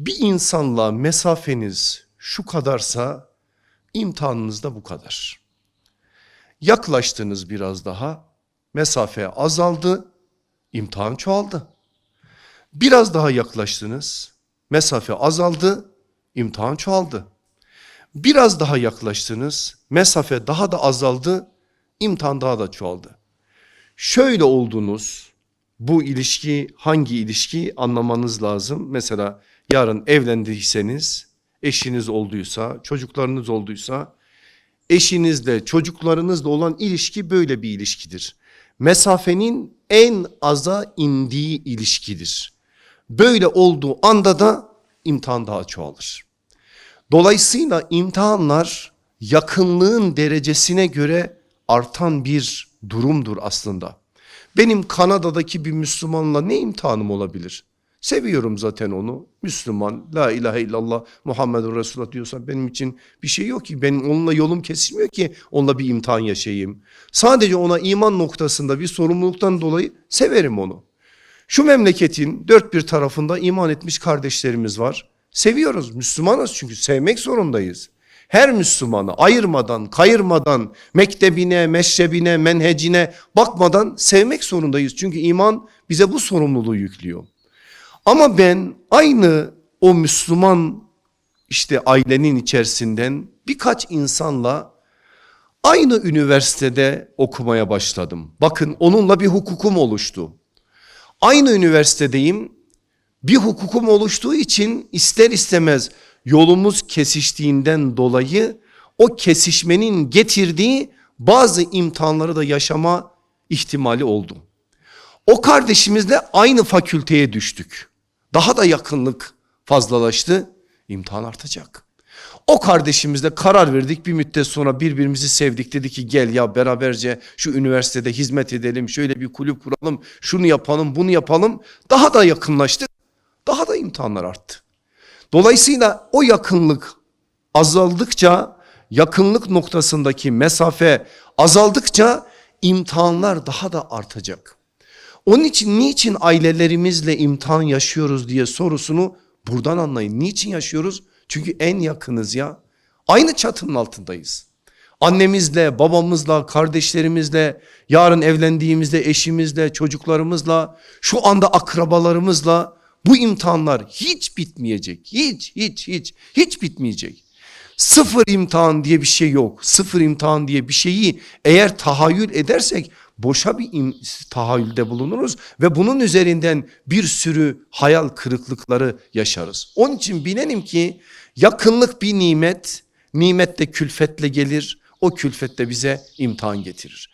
Bir insanla mesafeniz şu kadarsa imtihanınız da bu kadar. Yaklaştınız biraz daha, mesafe azaldı, imtihan çoğaldı. Biraz daha yaklaştınız, mesafe azaldı, imtihan çoğaldı. Biraz daha yaklaştınız, mesafe daha da azaldı, imtihan daha da çoğaldı. Şöyle oldunuz, bu ilişki hangi ilişki anlamanız lazım. Mesela yarın evlendiyseniz, eşiniz olduysa, çocuklarınız olduysa, eşinizle, çocuklarınızla olan ilişki böyle bir ilişkidir. Mesafenin en aza indiği ilişkidir. Böyle olduğu anda da imtihan daha çoğalır. Dolayısıyla imtihanlar yakınlığın derecesine göre artan bir durumdur aslında. Benim Kanada'daki bir Müslümanla ne imtihanım olabilir? Seviyorum zaten onu. Müslüman, la ilahe illallah Muhammedun Resulullah diyorsa benim için bir şey yok ki. Benim onunla yolum kesilmiyor ki onunla bir imtihan yaşayayım. Sadece ona iman noktasında bir sorumluluktan dolayı severim onu. Şu memleketin dört bir tarafında iman etmiş kardeşlerimiz var. Seviyoruz, Müslümanız çünkü sevmek zorundayız. Her Müslümanı ayırmadan, kayırmadan, mektebine, meşrebine, menhecine bakmadan sevmek zorundayız. Çünkü iman bize bu sorumluluğu yüklüyor. Ama ben aynı o Müslüman işte ailenin içerisinden birkaç insanla aynı üniversitede okumaya başladım. Bakın onunla bir hukukum oluştu. Aynı üniversitedeyim. Bir hukukum oluştuğu için ister istemez yolumuz kesiştiğinden dolayı o kesişmenin getirdiği bazı imtihanları da yaşama ihtimali oldu. O kardeşimizle aynı fakülteye düştük. Daha da yakınlık fazlalaştı. İmtihan artacak. O kardeşimizle karar verdik bir müddet sonra birbirimizi sevdik dedi ki gel ya beraberce şu üniversitede hizmet edelim şöyle bir kulüp kuralım şunu yapalım bunu yapalım daha da yakınlaştık daha da imtihanlar arttı. Dolayısıyla o yakınlık azaldıkça yakınlık noktasındaki mesafe azaldıkça imtihanlar daha da artacak. Onun için niçin ailelerimizle imtihan yaşıyoruz diye sorusunu buradan anlayın. Niçin yaşıyoruz? Çünkü en yakınız ya. Aynı çatının altındayız. Annemizle, babamızla, kardeşlerimizle, yarın evlendiğimizde eşimizle, çocuklarımızla, şu anda akrabalarımızla bu imtihanlar hiç bitmeyecek. Hiç, hiç, hiç, hiç bitmeyecek. Sıfır imtihan diye bir şey yok. Sıfır imtihan diye bir şeyi eğer tahayyül edersek boşa bir tahayyülde bulunuruz ve bunun üzerinden bir sürü hayal kırıklıkları yaşarız. Onun için bilelim ki yakınlık bir nimet, nimet de külfetle gelir, o külfet de bize imtihan getirir.